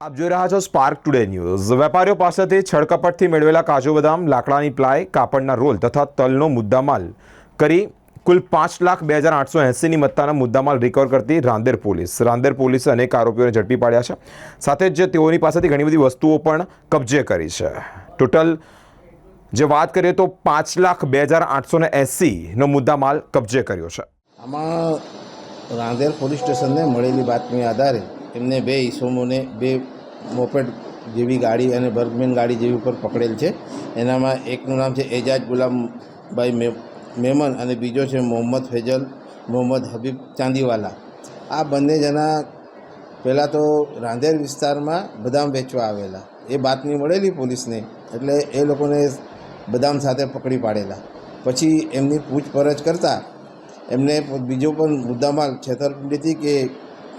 આપ જોઈ રહ્યા છો સ્પાર્ક ટુડે ન્યૂઝ વેપારીઓ પાસેથી છળકપટથી મેળવેલા કાજુ બદામ, લાકડાની પ્લાય, કાપડના રોલ તથા તલનો મુદ્દામાલ કરી કુલ પાંચ લાખ બે હજાર આઠસો એંસીની મત્તાના મુદ્દામાલ રિકવર કરતી રાંદેર પોલીસ. રાંદેર પોલીસે અનેક આરોપીઓને ઝડપી પાડ્યા છે. સાથે જ તેઓની પાસેથી ઘણી બધી વસ્તુઓ પણ કબજે કરી છે. ટોટલ જે વાત કરીએ તો પાંચ લાખ બે હજાર આઠસો ને એંસીનો મુદ્દામાલ કબજે કર્યો છે. આમાં રાંદેર પોલીસ સ્ટેશનને મળેલી બાતમી આધારે એમને બે ઈસમોને બે મોપેડ જેવી ગાડી અને બર્ગમેન ગાડી જેવી ઉપર પકડેલ છે. એનામાં એકનું નામ છે એજાજ ગુલામભાઈ મેમન અને બીજો છે મોહમ્મદ ફેજલ, મોહમ્મદ હબીબ ચાંદીવાલા. આ બંને જણા પહેલાં તો રાંદેર વિસ્તારમાં બદામ વેચવા આવેલા. એ બાતમી મળેલી પોલીસને, એટલે એ લોકોને બદામ સાથે પકડી પાડેલા. પછી એમની પૂછપરછ કરતાં એમને બીજો પણ મુદ્દામાં છેતરપિંડીથી કે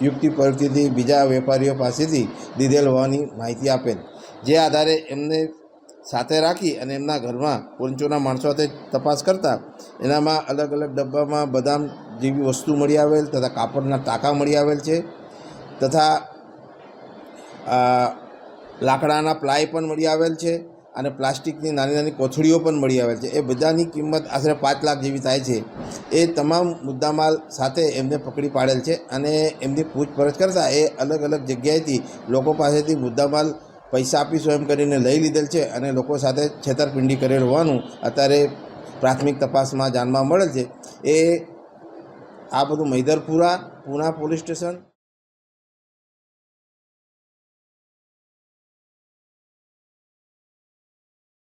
યુક્તિ પરથી બીજા વેપારીઓ પાસેથી લીધેલ હોવાની માહિતી આપેલ. જે આધારે એમને સાથે રાખી અને એમના ઘરમાં પંચોના માણસો સાથે તપાસ કરતા એનામાં અલગ અલગ ડબ્બામાં બદામ જેવી વસ્તુ મળી આવેલ તથા કાપડના ટાંકા મળી આવેલ છે તથા લાકડાના પ્લાય પણ મળી આવેલ છે. અને પ્લાસ્ટિકની નાની નાની કોથળીઓ પણ મળી આવેલ છે. એ બધાની કિંમત આશરે પાંચ લાખ જેવી થાય છે. એ તમામ મુદ્દામાલ સાથે એમને પકડી પાડેલ છે અને એમની પૂછપરછ કરતાં એ અલગ અલગ જગ્યાએથી લોકો પાસેથી મુદ્દામાલ પૈસા આપીશું એમ કરીને લઈ લીધેલ છે અને લોકો સાથે છેતરપિંડી કરેલ હોવાનું અત્યારે પ્રાથમિક તપાસમાં જાણવા મળેલ છે. એ આ બધું મૈદરપુરા પૂના પોલીસ સ્ટેશન